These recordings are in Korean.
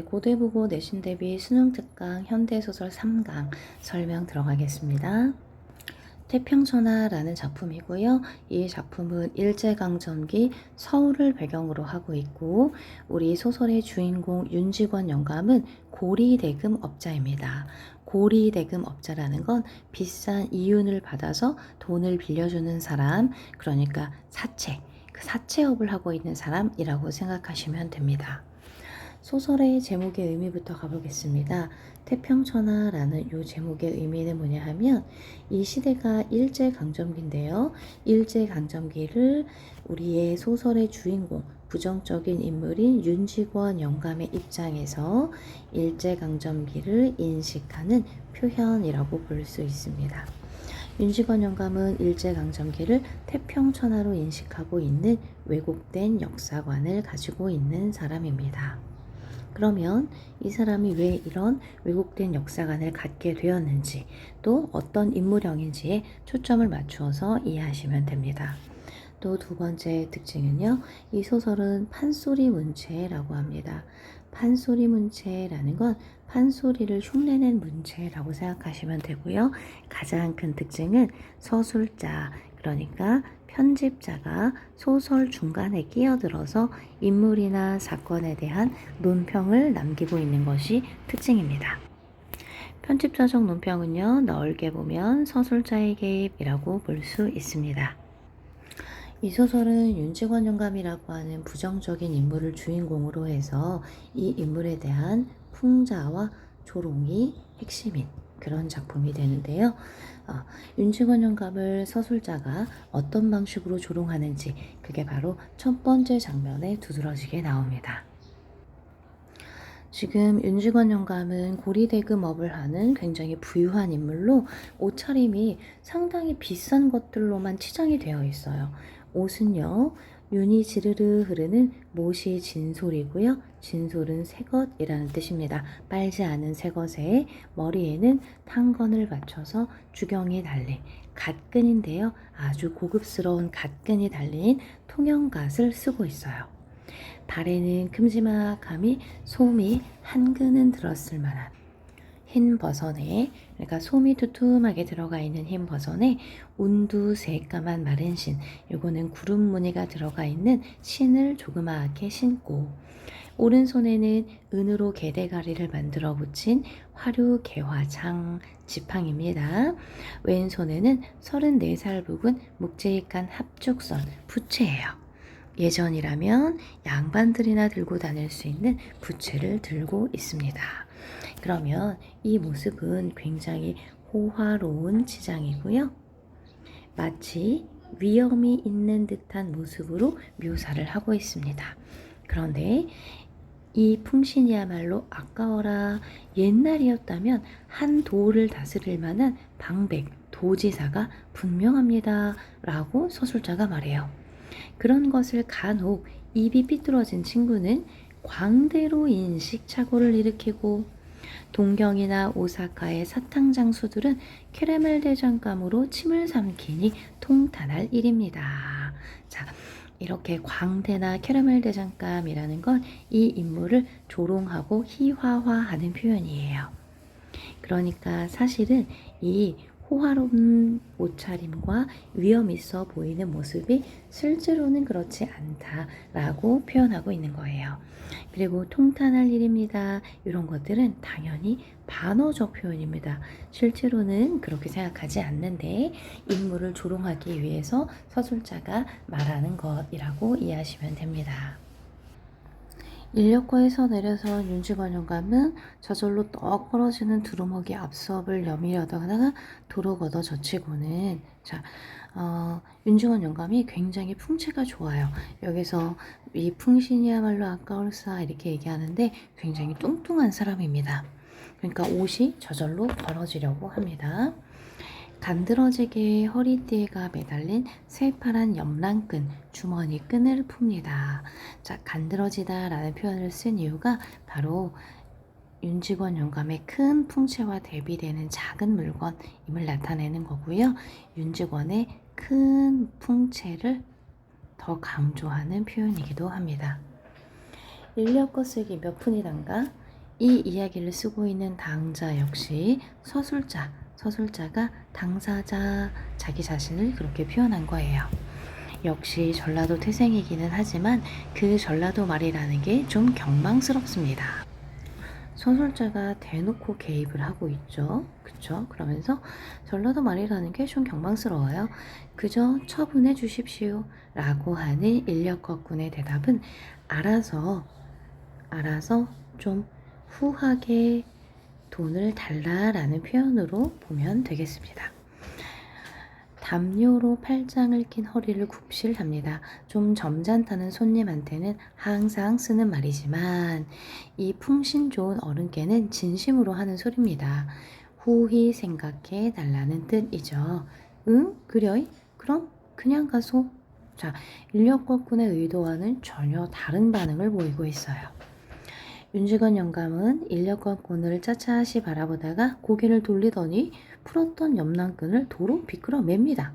고대부고 내신 대비 수능 특강 현대소설 3강 설명 들어가겠습니다. 태평천하라는 작품이고요. 이 작품은 일제강점기 서울을 배경으로 하고 있고 우리 소설의 주인공 윤직원 영감은 고리대금 업자입니다. 고리대금 업자라는 건 비싼 이윤을 받아서 돈을 빌려주는 사람, 그러니까 사채, 그 사채업을 하고 있는 사람이라고 생각하시면 됩니다. 소설의 제목의 의미부터 가보겠습니다. 태평천하라는 이 제목의 의미는 뭐냐 하면 이 시대가 일제강점기인데요. 일제강점기를 우리의 소설의 주인공, 부정적인 인물인 윤직원 영감의 입장에서 일제강점기를 인식하는 표현이라고 볼 수 있습니다. 윤직원 영감은 일제강점기를 태평천하로 인식하고 있는 왜곡된 역사관을 가지고 있는 사람입니다. 그러면 이 사람이 왜 이런 왜곡된 역사관을 갖게 되었는지 또 어떤 인물형인지에 초점을 맞추어서 이해하시면 됩니다. 또 두 번째 특징은요. 이 소설은 판소리 문체라고 합니다. 판소리 문체라는 건 판소리를 흉내낸 문체라고 생각하시면 되고요. 가장 큰 특징은 서술자, 그러니까 편집자가 소설 중간에 끼어들어서 인물이나 사건에 대한 논평을 남기고 있는 것이 특징입니다. 편집자적 논평은요, 넓게 보면 서술자의 개입이라고 볼 수 있습니다. 이 소설은 윤직원 영감이라고 하는 부정적인 인물을 주인공으로 해서 이 인물에 대한 풍자와 조롱이 핵심인 그런 작품이 되는데요. 어, 윤직원 영감을 서술자가 어떤 방식으로 조롱하는지 그게 바로 첫 번째 장면에 두드러지게 나옵니다. 지금 윤직원 영감은 고리대금업을 하는 굉장히 부유한 인물로 옷차림이 상당히 비싼 것들로만 치장이 되어 있어요. 옷은요, 윤이 지르르 흐르는 못이 진솔이고요. 진솔은 새것이라는 뜻입니다. 빨지 않은 새것에 머리에는 탄건을 받쳐서 주경이 달린 갓근인데요. 아주 고급스러운 갓근이 달린 통영갓을 쓰고 있어요. 발에는 큼지막함이 솜이 한 근은 들었을 만한 흰 버선에 그러니까 솜이 두툼하게 들어가 있는 흰 버선에 운두 새까만 마른 신 요거는 구름 무늬가 들어가 있는 신을 조그마하게 신고 오른손에는 은으로 개대가리를 만들어 붙인 화류 개화장 지팡입니다. 왼손에는 34살 묵은 묵직한 합죽선 부채예요. 예전이라면 양반들이나 들고 다닐 수 있는 부채를 들고 있습니다. 그러면 이 모습은 굉장히 호화로운 치장이고요. 마치 위험이 있는 듯한 모습으로 묘사를 하고 있습니다. 그런데 이 풍신이야말로 아까워라 옛날이었다면 한 도를 다스릴 만한 방백, 도지사가 분명합니다. 라고 서술자가 말해요. 그런 것을 간혹 입이 삐뚤어진 친구는 광대로 인식 착오를 일으키고 동경이나 오사카의 사탕 장수들은 캐러멜 대장감으로 침을 삼키니 통탄할 일입니다. 자, 이렇게 광대나 캐러멜 대장감이라는 건 이 인물을 조롱하고 희화화하는 표현이에요. 그러니까 사실은 이 호화로운 옷차림과 위험 있어 보이는 모습이 실제로는 그렇지 않다라고 표현하고 있는 거예요. 그리고 통탄할 일입니다. 이런 것들은 당연히 반어적 표현입니다. 실제로는 그렇게 생각하지 않는데 인물을 조롱하기 위해서 서술자가 말하는 것이라고 이해하시면 됩니다. 인력거에서 내려선 윤직원 영감은 저절로 떡 벌어지는 두루먹이 앞수업을 여미려다가 도로 걷어 젖히고는 자 어, 윤직원 영감이 굉장히 풍채가 좋아요. 여기서 이 풍신이야말로 아까울사 이렇게 얘기하는데 굉장히 뚱뚱한 사람입니다. 그러니까 옷이 저절로 벌어지려고 합니다. 간드러지게 허리띠에가 매달린 새파란 염랑끈, 주머니 끈을 풉니다. 자, 간드러지다 라는 표현을 쓴 이유가 바로 윤직원 영감의 큰 풍채와 대비되는 작은 물건임을 나타내는 거고요. 윤직원의 큰 풍채를 더 강조하는 표현이기도 합니다. 인력 거 쓰기 몇 푼이란가? 이 이야기를 쓰고 있는 당자 역시 서술자, 서술자가 당사자, 자기 자신을 그렇게 표현한 거예요. 역시 전라도 태생이기는 하지만 그 전라도 말이라는 게 좀 경망스럽습니다. 서술자가 대놓고 개입을 하고 있죠. 그쵸? 그러면서 전라도 말이라는 게 좀 경망스러워요. 그저 처분해 주십시오. 라고 하는 인력거꾼의 대답은 알아서, 알아서 좀 후하게 돈을 달라라는 표현으로 보면 되겠습니다. 담요로 팔짱을 낀 허리를 굽실합니다. 좀 점잖다는 손님한테는 항상 쓰는 말이지만 이 풍신 좋은 어른께는 진심으로 하는 소리입니다. 후히 생각해 달라는 뜻이죠. 응? 그래? 그럼 그냥 가소. 자, 인력거꾼의 의도와는 전혀 다른 반응을 보이고 있어요. 윤직원 영감은 인력거꾼을 짜차시 바라보다가 고개를 돌리더니 풀었던 염랑끈을 도로 비끄러 맵니다.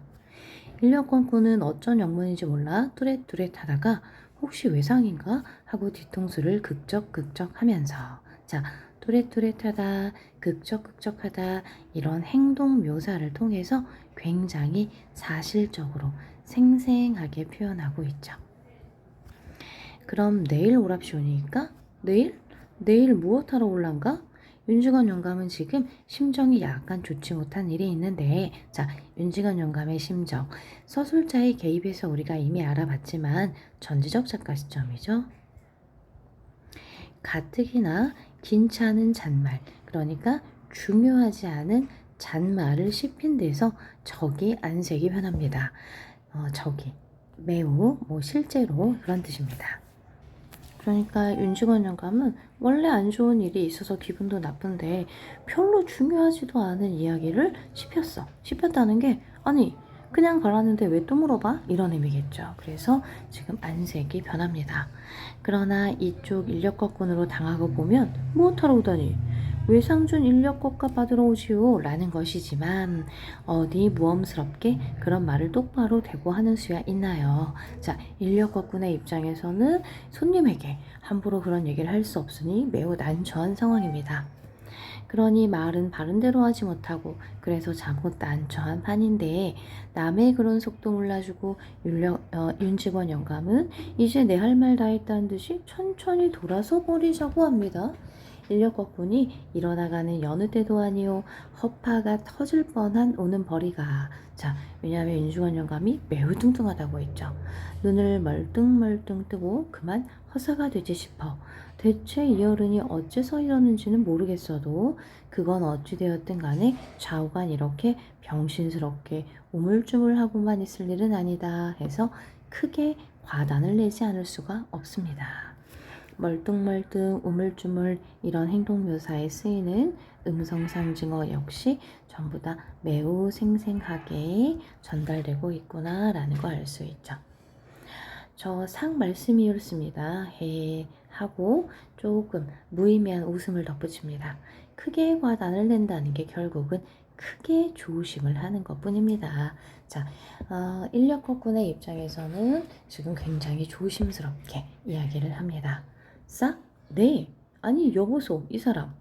인력거꾼은 어쩐 영문인지 몰라 뚜렛뚜렛하다가 혹시 외상인가 하고 뒤통수를 극적극적 하면서 자 뚜렛뚜렛하다 극적극적하다 이런 행동 묘사를 통해서 굉장히 사실적으로 생생하게 표현하고 있죠. 그럼 내일 오랍쇼니까? 내일? 내일 무엇하러 올란가? 윤직원 영감은 지금 심정이 약간 좋지 못한 일이 있는데 자 윤직원 영감의 심정 서술자의 개입에서 우리가 이미 알아봤지만 전지적 작가 시점이죠. 가뜩이나 긴치 않은 잔말 그러니까 중요하지 않은 잔말을 씹힌 데서 적이 안색이 변합니다. 어, 적이 매우 뭐 실제로 그런 뜻입니다. 그러니까 윤직원 영감은 원래 안 좋은 일이 있어서 기분도 나쁜데 별로 중요하지도 않은 이야기를 씹혔어. 씹혔다는 게 아니 그냥 가라는데 왜 또 물어봐? 이런 의미겠죠. 그래서 지금 안색이 변합니다. 그러나 이쪽 인력거꾼으로 당하고 보면 무엇하러 오다니 외상준 인력거가 받으러 오지요 라는 것이지만 어디 모험스럽게 그런 말을 똑바로 대고 하는 수야 있나요? 자 인력거꾼의 입장에서는 손님에게 함부로 그런 얘기를 할 수 없으니 매우 난처한 상황입니다. 그러니 말은 바른 대로 하지 못하고 그래서 자꾸 난처한 판인데 남의 그런 속도 몰라주고 윤력, 어, 윤직원 영감은 이제 내 할 말 다 했다는 듯이 천천히 돌아서 버리자고 합니다. 인력거꾼이 일어나가는 여느 때도 아니요 허파가 터질 뻔한 오는 벌이가. 자 왜냐하면 윤중원 영감이 매우 뚱뚱하다고 했죠. 눈을 멀뚱멀뚱 뜨고 그만 허사가 되지 싶어. 대체 이 어른이 어째서 이러는지는 모르겠어도 그건 어찌되었든 간에 좌우간 이렇게 병신스럽게 우물쭈물하고만 있을 일은 아니다 해서 크게 과단을 내지 않을 수가 없습니다. 멀뚱멀뚱, 우물쭈물 이런 행동 묘사에 쓰이는 음성 상징어 역시 전부 다 매우 생생하게 전달되고 있구나라는 걸 알 수 있죠. 저 상 말씀이 이렇습니다. 해 하고 조금 무의미한 웃음을 덧붙입니다. 크게 과단을 낸다는 게 결국은 크게 조심을 하는 것 뿐입니다. 자, 어, 인력거꾼의 입장에서는 지금 굉장히 조심스럽게 이야기를 합니다. 싹? 네. 아니 여보소 이 사람.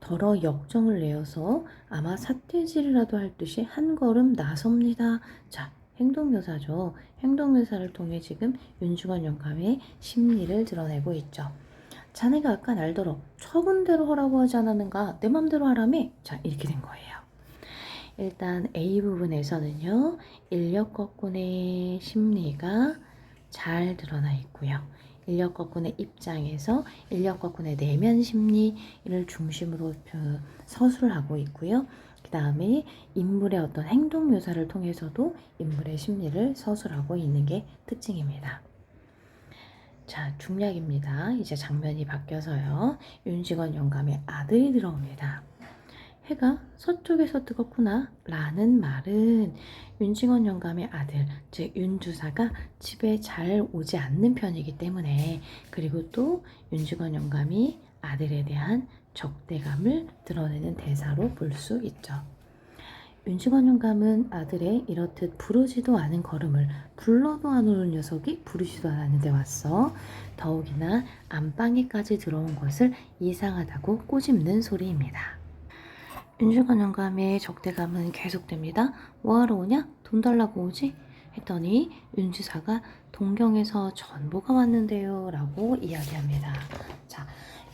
더러 역정을 내어서 아마 삿대질이라도 할 듯이 한 걸음 나섭니다. 자, 행동묘사죠. 행동묘사를 통해 지금 윤중원 영감의 심리를 드러내고 있죠. 자네가 아까 날더러 처분대로 하라고 하지 않았는가? 내 맘대로 하라며? 자, 이렇게 된 거예요. 일단 A 부분에서는요, 인력거꾼의 심리가 잘 드러나 있고요. 인력거꾼의 입장에서 인력거꾼의 내면 심리를 중심으로 그 서술을 하고 있고요. 그 다음에 인물의 어떤 행동 묘사를 통해서도 인물의 심리를 서술하고 있는 게 특징입니다. 자, 중략입니다. 이제 장면이 바뀌어서요. 윤직원 영감의 아들이 들어옵니다. 해가 서쪽에서 뜨겁구나 라는 말은 윤징원 영감의 아들 즉 윤주사가 집에 잘 오지 않는 편이기 때문에 그리고 또 윤직원 영감이 아들에 대한 적대감을 드러내는 대사로 볼 수 있죠. 윤식원 영감은 아들의 이렇듯 부르지도 않은 걸음을 불러도 안 오는 녀석이 부르지도 않았는데 왔어. 더욱이나 안방에까지 들어온 것을 이상하다고 꼬집는 소리입니다. 윤식원 영감의 적대감은 계속됩니다. 뭐하러 오냐? 돈 달라고 오지? 했더니 윤지사가 동경에서 전보가 왔는데요 라고 이야기합니다. 자,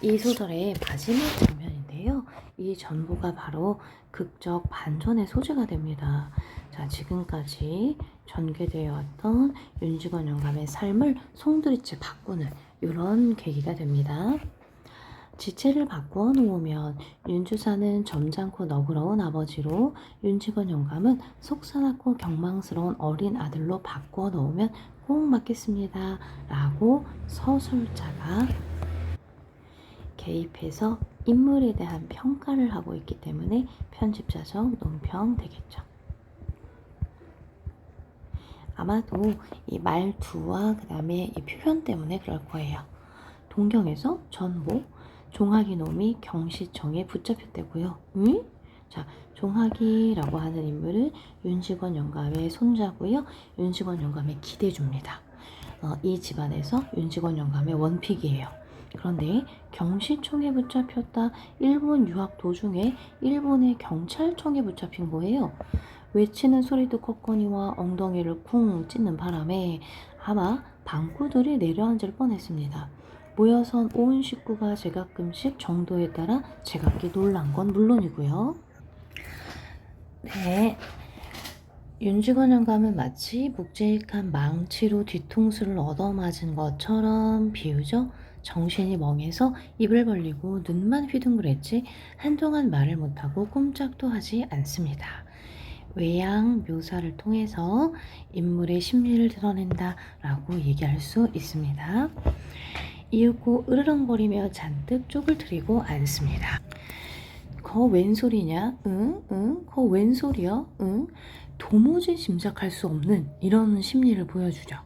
이 소설의 마지막 장면인데요. 이 전보가 바로 극적 반전의 소재가 됩니다. 자, 지금까지 전개되어 왔던 윤직원 영감의 삶을 송두리째 바꾸는 이런 계기가 됩니다. 지체를 바꾸어 놓으면 윤주사는 점잖고 너그러운 아버지로 윤직원 영감은 속상하고 경망스러운 어린 아들로 바꾸어 놓으면 꼭 맞겠습니다. 라고 서술자가 개입해서 인물에 대한 평가를 하고 있기 때문에 편집자적 논평 되겠죠. 아마도 이 말투와 그 다음에 이 표현 때문에 그럴 거예요. 동경에서 전보, 종학이 놈이 경시청에 붙잡혔다고요. 응? 자, 종학이라고 하는 인물은 윤식원 영감의 손자고요. 윤식원 영감의 기대줍니다. 어, 이 집안에서 윤식원 영감의 원픽이에요. 그런데 경시청에 붙잡혔다 일본 유학 도중에 일본의 경찰청에 붙잡힌 거예요. 외치는 소리도 컸거니와 엉덩이를 쿵 찢는 바람에 아마 방구들이 내려앉을 뻔했습니다. 모여선 온 식구가 제가끔씩 정도에 따라 제각기 놀란 건 물론이고요. 네. 윤직원 영감은 마치 묵직한 망치로 뒤통수를 얻어맞은 것처럼 비우죠. 정신이 멍해서 입을 벌리고 눈만 휘둥그랬지 한동안 말을 못하고 꼼짝도 하지 않습니다. 외양 묘사를 통해서 인물의 심리를 드러낸다 라고 얘기할 수 있습니다. 이윽고 으르렁거리며 잔뜩 쪽을 들이고 앉습니다. 거 웬소리냐? 응? 응? 거 웬소리야? 응? 도무지 짐작할 수 없는 이런 심리를 보여주죠.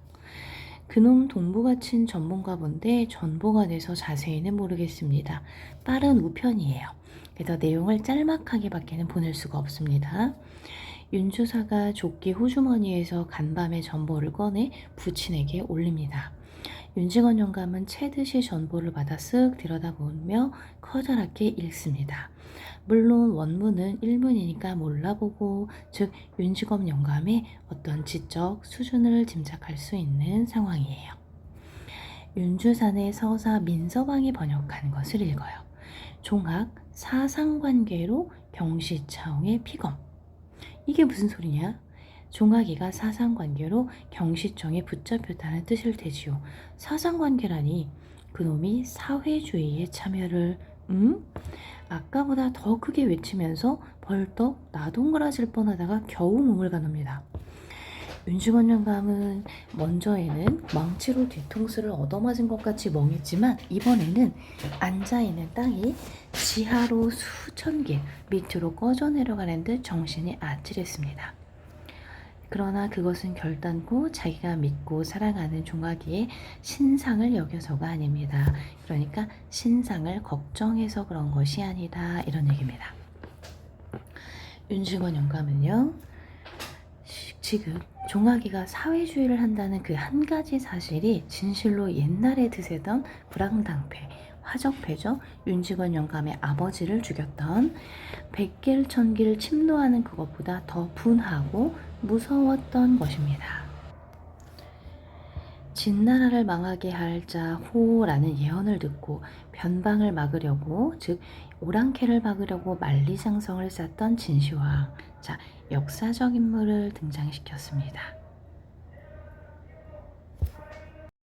그놈 동부가 친 전본가 본데 전보가 돼서 자세히는 모르겠습니다. 빠른 우편이에요. 그래서 내용을 짤막하게 밖에는 보낼 수가 없습니다. 윤주사가 조끼 호주머니에서 간밤에 전보를 꺼내 부친에게 올립니다. 윤직원 영감은 채듯이 전보를 받아 쓱 들여다보며 커다랗게 읽습니다. 물론 원문은 일문이니까 몰라보고 즉 윤직원 영감의 어떤 지적 수준을 짐작할 수 있는 상황이에요. 윤주산의 서사 민서방이 번역한 것을 읽어요. 종학 사상관계로 경시차홍의 피검. 이게 무슨 소리냐? 종학이가 사상관계로 경시청에 붙잡혔다는 뜻일 테지요. 사상관계라니 그놈이 사회주의에 참여를 음? 아까보다 더 크게 외치면서 벌떡 나동그라질 뻔하다가 겨우 몸을 가눕니다. 윤식원 영감은 먼저에는 망치로 뒤통수를 얻어맞은 것 같이 멍했지만 이번에는 앉아있는 땅이 지하로 수천 길 밑으로 꺼져 내려가는 듯 정신이 아찔했습니다. 그러나 그것은 결단코 자기가 믿고 사랑하는 종아기의 신상을 여겨서가 아닙니다. 그러니까 신상을 걱정해서 그런 것이 아니다. 이런 얘기입니다. 윤식원 영감은요. 지금 종아기가 사회주의를 한다는 그 한 가지 사실이 진실로 옛날에 드세던 불황당패, 화적패죠. 윤직원 영감의 아버지를 죽였던 백길 천기를 침노하는 그것보다 더 분하고 무서웠던 것입니다. 진나라를 망하게 할 자 호라는 예언을 듣고 변방을 막으려고 즉 오랑캐를 막으려고 만리장성을 쌓던 진시황 자 역사적 인물을 등장시켰습니다.